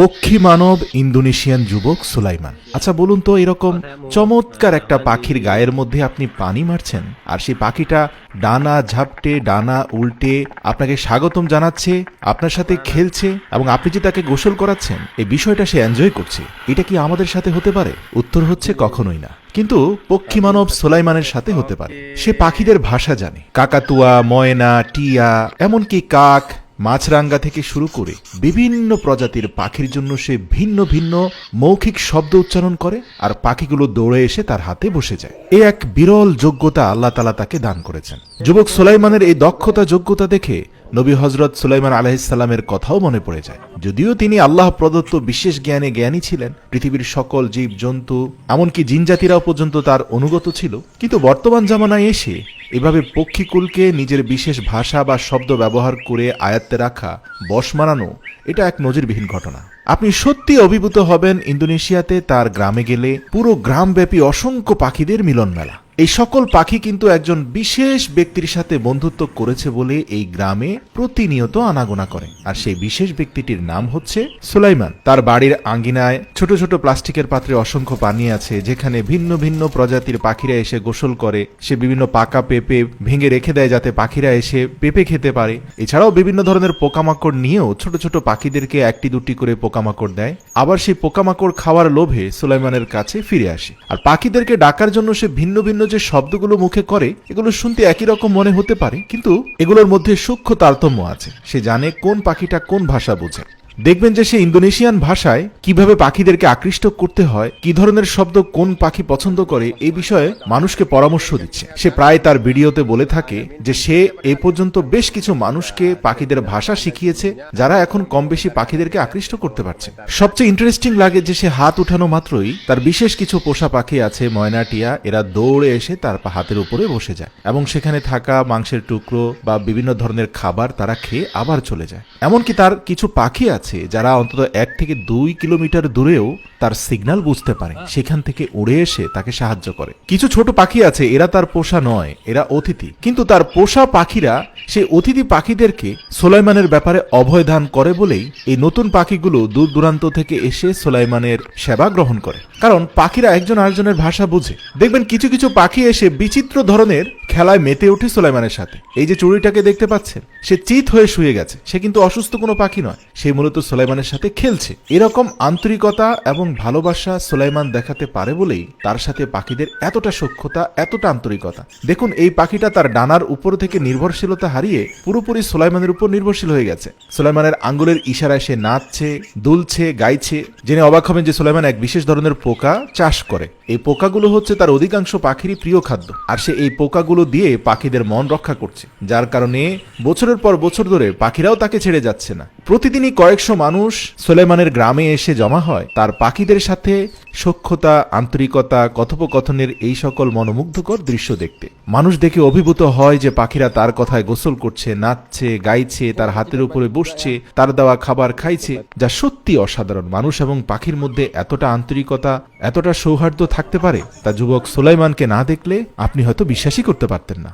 পক্ষী মানব ইন্দোনেশিয়ান যুবক সুলাইমান। আচ্ছা বলুন তো এরকম চমৎকার একটা পাখির গায়ের মধ্যে আপনি পানি মারছেন, আর সেই পাখিটা ডানা ঝাপটে, ডানা উল্টে আপনাকে স্বাগতম জানাচ্ছে, আপনার সাথে খেলছে, এবং আপনি যে তাকে গোসল করাচ্ছেন, এই বিষয়টা সে এনজয় করছে। এটা কি আমাদের সাথে হতে পারে? উত্তর হচ্ছে কখনোই না। কিন্তু পক্ষী মানব সোলাইমানের সাথে হতে পারে। সে পাখিদের ভাষা জানে। কাকাতুয়া, ময়না, টিয়া, এমনকি কাক মাছরাঙ্গা থেকে শুরু করে বিভিন্ন প্রজাতির পাখির জন্য সে ভিন্ন ভিন্ন মৌখিক শব্দ উচ্চারণ করে আর পাখিগুলো দৌড়ে এসে তার হাতে বসে যায়। এ এক বিরল যোগ্যতা আল্লাহ তালা তাকে দান করেছেন। যুবক সুলাইমানের এই দক্ষতা যোগ্যতা দেখে নবী হজরত সুলাইমান আলাহিসাল্লামের কথাও মনে পড়ে যায়। যদিও তিনি আল্লাহ প্রদত্ত বিশেষ জ্ঞানে জ্ঞানী ছিলেন, পৃথিবীর সকল জীব জন্তু এমনকি জিনজাতিরাও পর্যন্ত তার অনুগত ছিল, কিন্তু বর্তমান জামানায় এসে এভাবে পক্ষীকুলকে নিজের বিশেষ ভাষা বা শব্দ ব্যবহার করে আয়াত্তে রাখা, বশ মানানো এটা এক নজিরবিহীন ঘটনা। আপনি সত্যি অভিভূত হবেন ইন্দোনেশিয়াতে, তার গ্রামে গেলে। পুরো গ্রামব্যাপী অসংখ্য পাখিদের মিলন মেলা এই সকল পাখি কিন্তু একজন বিশেষ ব্যক্তির সাথে বন্ধুত্ব করেছে বলে এই গ্রামে প্রতিনিয়ত আনাগোনা করে। আর সেই বিশেষ ব্যক্তিটির নাম হচ্ছে সুলাইমান। তার বাড়ির আঙ্গিনায় ছোট ছোট প্লাস্টিকের পাত্রে অসংখ্য পানি আছে, যেখানে ভিন্ন ভিন্ন প্রজাতির পাখিরা এসে গোসল করে। সে বিভিন্ন পাকা পেঁপে ভেঙে রেখে দেয় যাতে পাখিরা এসে পেঁপে খেতে পারে। এছাড়াও বিভিন্ন ধরনের পোকামাকড় নিয়েও ছোট ছোট পাখিদেরকে একটি দুটি করে পোকামাকড় দেয়, আবার সেই পোকামাকড় খাওয়ার লোভে সুলাইমানের কাছে ফিরে আসে। আর পাখিদেরকে ডাকার জন্য সে ভিন্ন ভিন্ন যে শব্দগুলো মুখে করে, এগুলো শুনতে একই রকম মনে হতে পারে, কিন্তু এগুলোর মধ্যে সূক্ষ্ম তারতম্য আছে। সে জানে কোন পাখিটা কোন ভাষা বোঝে। দেখবেন যে সে ইন্দোনেশিয়ান ভাষায় কীভাবে পাখিদেরকে আকৃষ্ট করতে হয়, কি ধরনের শব্দ কোন পাখি পছন্দ করে এই বিষয়ে মানুষকে পরামর্শ দিচ্ছে। সে প্রায় তার ভিডিওতে বলে থাকে যে সে এ পর্যন্ত বেশ কিছু মানুষকে পাখিদের ভাষা শিখিয়েছে, যারা এখন কম বেশি পাখিদেরকে আকৃষ্ট করতে পারছে। সবচেয়ে ইন্টারেস্টিং লাগে যে সে হাত উঠানো মাত্রই তার বিশেষ কিছু পোষা পাখি আছে ময়নাটিয়া এরা দৌড়ে এসে তার হাতের উপরে বসে যায় এবং সেখানে থাকা মাংসের টুকরো বা বিভিন্ন ধরনের খাবার তারা খেয়ে আবার চলে যায়। এমনকি তার কিছু পাখি আছে যারা অন্তত এক থেকে দুই কিলোমিটার দূরেও তার সিগন্যাল বুঝতে পারে। সেখান থেকে উড়ে এসে তাকে সাহায্য করে। কিছু ছোট পাখি আছে এরা তার পোষা নয় এরা অতিথি। কিন্তু তার পোষা পাখিরা সেই অতিথি পাখিদেরকে সোলাইমানের ব্যাপারে অভয় দান করে বলেই এই নতুন পাখিগুলো দূর দূরান্ত থেকে এসে সোলাইমানের সেবা গ্রহণ করে। কারণ পাখিরা একজন আরেকজনের ভাষা বুঝে। দেখবেন কিছু কিছু পাখি এসে বিচিত্র ধরনের খেলায় মেতে ওঠে সোলাইমানের সাথে। এই যে চুরিটাকে দেখতে পাচ্ছেন? সে চিত হয়ে শুয়ে গেছে। সে কিন্তু অসুস্থ কোনো পাখি নয়। সে মূলত সোলাইমানের সাথে খেলছে। এরকম আন্তরিকতা এবং ভালোবাসা সোলাইমান দেখাতে পারে বলেই তার সাথে পাখিদের এতটা সক্ষতা এতটা আন্তরিকতা। দেখুন, এই পাখিটা তার ডানার উপর থেকে নির্ভরশীলতা হারিয়ে পুরোপুরি সোলাইমানের উপর নির্ভরশীল হয়ে গেছে। সোলাইমানের আঙ্গুলের ইশারায় সে নাচছে, দুলছে, গাইছে। জেনে অবাক হবেন যে সোলাইমান এক বিশেষ ধরনের পোকা চাষ করে। এই পোকাগুলো হচ্ছে তার অধিকাংশ পাখিরই প্রিয় খাদ্য। আর সে এই পোকাগুলো দিয়ে পাখিদের মন রক্ষা করছে, যার কারণে বছরের পর বছর ধরে পাখিরাও তাকে ছেড়ে যাচ্ছে না। প্রতিদিনই কয়েকশো মানুষ সোলেমানের গ্রামে এসে জমা হয়। তার পাখিদের সাথে সক্ষতা আন্তরিকতা, কথোপকথনের এই সকল মনোমুগ্ধকর দৃশ্য দেখতে। মানুষ দেখে অভিভূত হয় যে পাখিরা তার কথায় গোসল করছে, নাচছে, গাইছে, তার হাতের উপরে বসছে, তার দেওয়া খাবার খাইছে, যা সত্যি অসাধারণ। মানুষ এবং পাখির মধ্যে এতটা আন্তরিকতা, এতটা সৌহার্দ্য থাকতে পারে, তা যুবক সোলাইমানকে না দেখলে আপনি হয়তো বিশ্বাসই করতে পারতেন না।